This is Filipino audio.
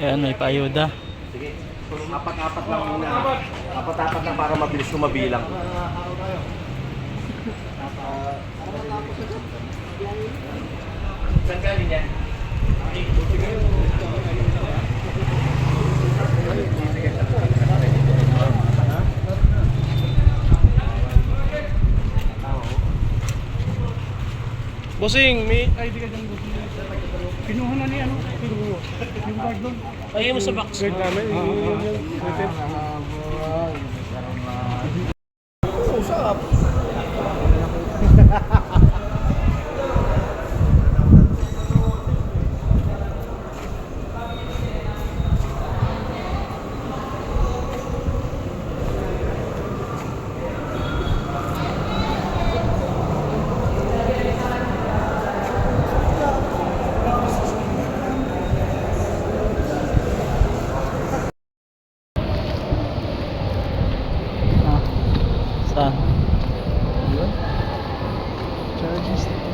ano, ipaayuda. Sige. Apat-apat lang muna. Apat-apat lang para mabilis yung mabilang. Saan galing yan? Bossing, may ID ka dyan, bossing. Kinuha na ni ano? Kinuha. Yung card doon. Ay, mo sa box. Guard namin. Yung, yung, yung, yung, Tá. Charges